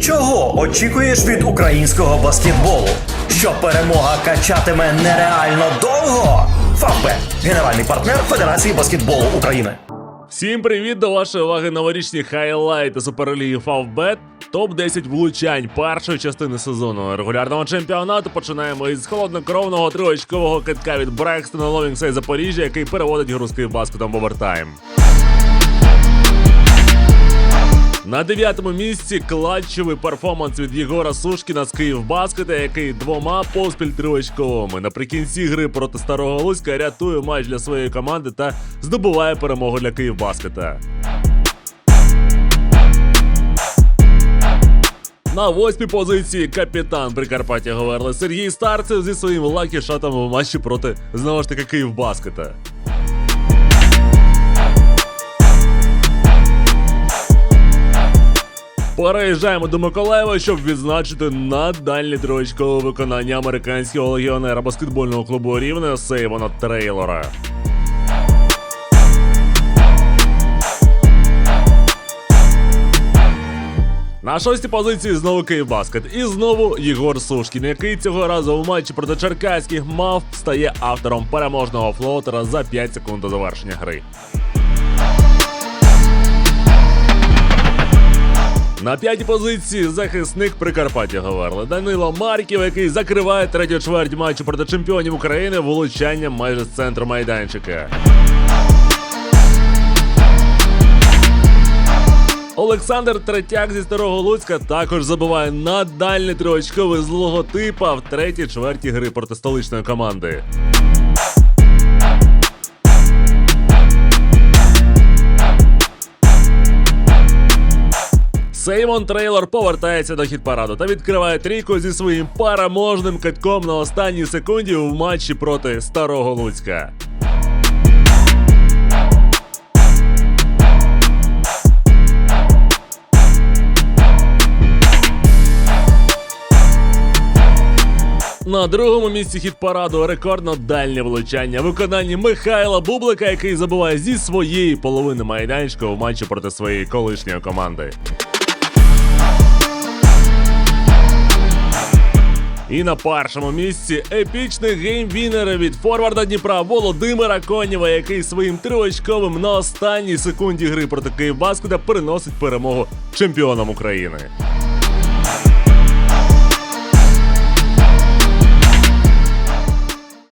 Чого очікуєш від українського баскетболу? Що перемога качатиме нереально довго? Фавбет – генеральний партнер Федерації баскетболу України. Всім привіт до вашої уваги новорічні хайлайти Суперліги Фавбет. Топ-10 влучань першої частини сезону регулярного чемпіонату починаємо із холоднокровного триочкового китка від Брекстона Ловінгса Запоріжжя, який переводить гру з баскетом в овертайм. На дев'ятому місці клатчевий перформанс від Єгора Сушкіна з Київбаскета, який двома поспіль триочковими наприкінці гри проти старого Луцька рятує матч для своєї команди та здобуває перемогу для Київбаскета. На восьмій позиції капітан Прикарпаття Говерли Сергій Старцев зі своїм лакі-шотом в матчі проти знову ж таки Київбаскета. Переїжджаємо до Миколаєва, щоб відзначити наддальне троєчкове виконання американського легіонера баскетбольного клубу Рівне Сейвона Трейлора. На шостій позиції знову Київбаскет. І знову Єгор Сушкін, який цього разу у матчі проти черкаських мав стає автором переможного флоутера за 5 секунд до завершення гри. На п'ятій позиції захисник Прикарпаття Говерли Данило Марків, який закриває третю чверть матчу проти чемпіонів України влучанням майже з центру майданчика. Олександр Третяк зі Старого Луцька також забиває на дальний триочковий з логотипа в третій чверті гри проти столичної команди. Сеймон Трейлор повертається до хіт-параду та відкриває трійку зі своїм переможним китком на останній секунді в матчі проти Старого Луцька. На другому місці хіт-параду рекордно дальнє влучання в виконанні Михайла Бублика, який забуває зі своєї половини майданчика у матчі проти своєї колишньої команди. І на першому місці епічний геймвінер від форварда Дніпра Володимира Конєва, який своїм триочковим на останній секунді гри проти Київбаскета приносить перемогу чемпіонам України.